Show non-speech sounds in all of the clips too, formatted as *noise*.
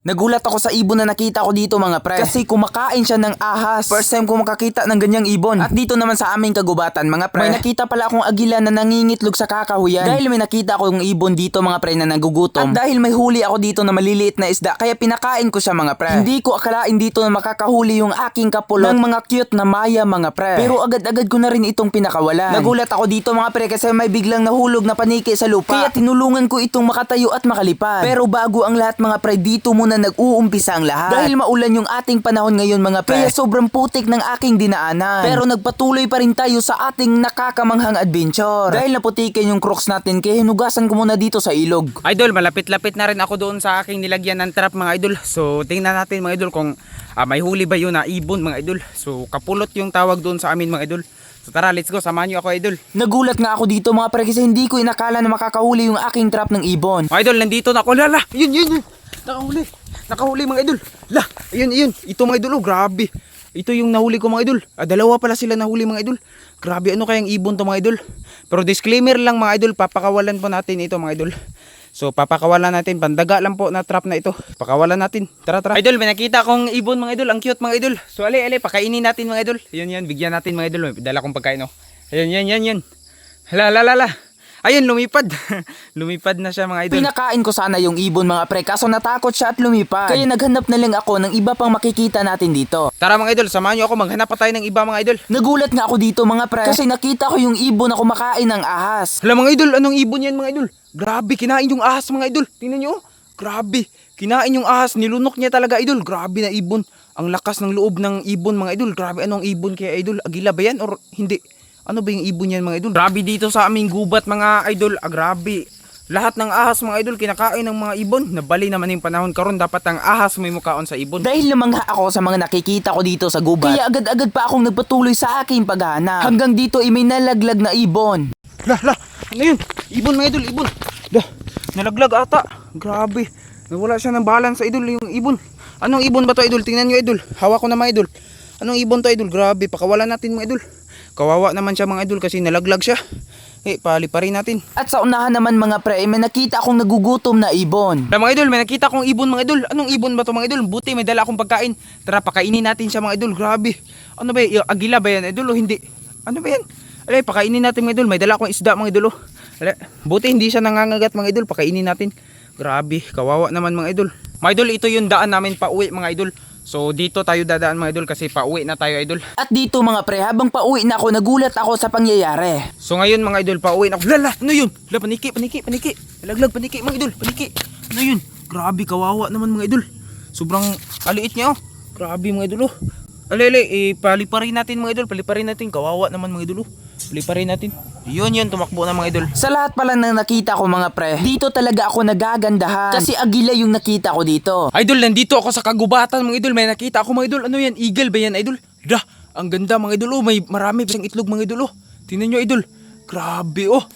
Nagulat ako sa ibon na nakita ko dito mga pre. Kasi kumakain siya ng ahas. First time ko makakita ng ganyang ibon. At dito naman sa aming kagubatan mga pre. May nakita pala akong agila na nangingitlog sa kakahuyan. Dahil may nakita akong ibon dito mga pre na nagugutom. At dahil may huli ako dito na maliliit na isda. Kaya pinakain ko siya mga pre. Hindi ko akalain dito na makakahuli yung aking kapulot. Ng mga cute na maya mga pre. Pero agad-agad ko na rin itong pinakawalan. Nagulat ako dito mga pre kasi may biglang nahulog na paniki sa lupa. Kaya tinulungan ko itong makatayo at makalipad. Pero bago ang lahat mga pre, dito muna nag-uumpisa ang lahat. Dahil maulan yung ating panahon ngayon mga pre. Kaya sobrang putik ng aking dinaanan. Pero nagpatuloy pa rin tayo sa ating nakakamanghang adventure. Dahil naputikin yung crocs natin, kaya hinugasan ko muna dito sa ilog. Idol, malapit-lapit na rin ako doon sa aking nilagyan ng trap mga idol. So, tingnan natin mga idol kung ah, may huli ba yun na ibon mga idol. So, kapulot yung tawag doon sa amin mga idol. So, tara, let's go. Samahan nyo ako idol. Nagulat nga ako dito mga pre kasi hindi ko inakala na makakahuli yung aking trap ng ibon. Mga idol, nandito na ako. Lala, yun, yun, yun. Nakahuli. Nakahuli mga idol. La, ayun, ayun. Ito mga idol, oh, grabe. Ito yung nahuli ko mga idol. Ah, dalawa pala sila nahuli mga idol. Grabe, ano kayang ibon to mga idol. Pero disclaimer lang mga idol, papakawalan po natin ito mga idol. So papakawalan natin, pandaga lang po na trap na ito. Pakawalan natin. Tara tara. Idol, may nakita kong ibon mga idol. Ang cute mga idol. So ali ali, pakainin natin mga idol. Yan yan, bigyan natin mga idol. Dala kong pagkain oh. Ayan yan yan yan. Hala la la la. Ayun, lumipad. *laughs* lumipad na siya mga idol. Pinakain ko sana yung ibon mga pre kaso natakot siya at lumipad. Kaya naghanap na lang ako ng iba pang makikita natin dito. Tara mga idol, samahan nyo ako. Maghanap pa tayo ng iba mga idol. Nagulat nga ako dito mga pre kasi nakita ko yung ibon na kumakain ng ahas. Hala mga idol, anong ibon yan mga idol? Grabe, kinain yung ahas mga idol. Tingnan nyo, oh. grabe. Kinain yung ahas, nilunok niya talaga idol. Grabe na ibon. Ang lakas ng loob ng ibon mga idol. Grabe, anong ibon kaya idol? Agila ba yan or hindi? Ano ba yung ibon yan mga idol? Grabe dito sa aming gubat mga idol. Ah, grabe. Lahat ng ahas mga idol kinakain ng mga ibon. Nabali naman yung panahon karon dapat ang ahas may mukhaon sa ibon. Dahil namangha ako sa mga nakikita ko dito sa gubat. Kaya agad-agad pa akong nagpatuloy sa aking paghahanap. Hanggang dito ay may nalaglag na ibon. La, la, ano yun? Ibon mga idol, ibon. La, nalaglag ata. Grabe. Nawala siya ng balance sa idol, yung ibon. Anong ibon ba to idol? Tingnan nyo idol. Hawak ko na mga idol. Anong ibon to idol? Grabe, pakawalan natin mga idol. Kawawa naman siya mga idol kasi nalaglag siya. Eh, paliparin natin. At sa unahan naman mga pre, ay may nakita akong nagugutom na ibon. La, mga idol, may nakita kong ibon mga idol. Anong ibon ba to mga idol? Buti may dala akong pagkain. Tara, pakainin natin siya mga idol. Grabe. Ano ba yan? Agila ba yan idol o hindi? Ano ba yan? Alay, pakainin natin mga idol. May dala akong isda mga idol. Alay, buti hindi siya nangangagat mga idol. Pakainin natin. Grabe, kawawa naman mga idol. Mga idol, ito yung daan namin pa uwi mga idol. So dito tayo dadaan mga idol kasi pa uwi na tayo idol. At dito mga pre, habang pauwi na ako, nagulat ako sa pangyayari. So ngayon mga idol, pa uwi na ako. Lala, ano yun? La, paniki, paniki, paniki. Laglag, paniki mga idol, paniki. Ano yun? Grabe, kawawa naman mga idol. Sobrang aliit niya oh. Grabe mga idol oh. Alele, eh, paliparin natin mga idol, paliparin natin. Kawawa naman mga idol oh. Paliparin natin. Yun yun, tumakbo na mga idol. Sa lahat pala ng nakita ko mga pre, dito talaga ako nagagandahan. Kasi agila yung nakita ko dito. Idol, nandito ako sa kagubatan mga idol. May nakita ako mga idol. Ano yan? Eagle ba yan idol? Dah, ang ganda mga idol. Oh, may marami siyang itlog mga idol. Oh. Tingnan nyo idol. Grabe oh.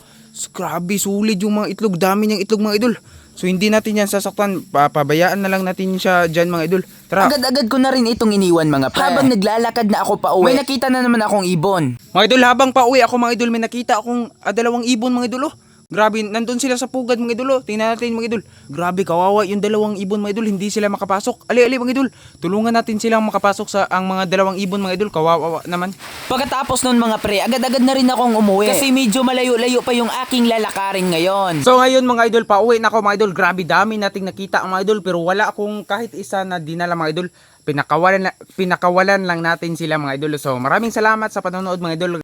Grabe, sulit yung mga itlog. Dami niyang itlog mga idol. So hindi natin yan sasaktan. Papabayaan na lang natin siya dyan mga idol. Tara. Agad-agad ko na rin itong iniwan mga pre. Habang naglalakad na ako pa uwi, may nakita na naman akong ibon. Mga idol, habang pauwi ako mga idol, may nakita akong ah, dalawang ibon mga idol. Oh. Grabe, nandun sila sa pugad mga idol. Oh. Tingnan natin mga idol. Grabe, kawawa yung dalawang ibon mga idol. Hindi sila makapasok. Ali, ali mga idol. Tulungan natin silang makapasok sa ang mga dalawang ibon mga idol. Kawawa naman. Pagkatapos nun mga pre, agad-agad na rin akong umuwi. Kasi medyo malayo-layo pa yung aking lalakarin ngayon. So ngayon mga idol, pauwi na ako mga idol. Grabe, dami nating nakita mga idol. Pero wala akong kahit isa na dinala mga idol. Pinakawalan, na- pinakawalan lang natin sila mga idol. So maraming salamat sa panonood mga idol.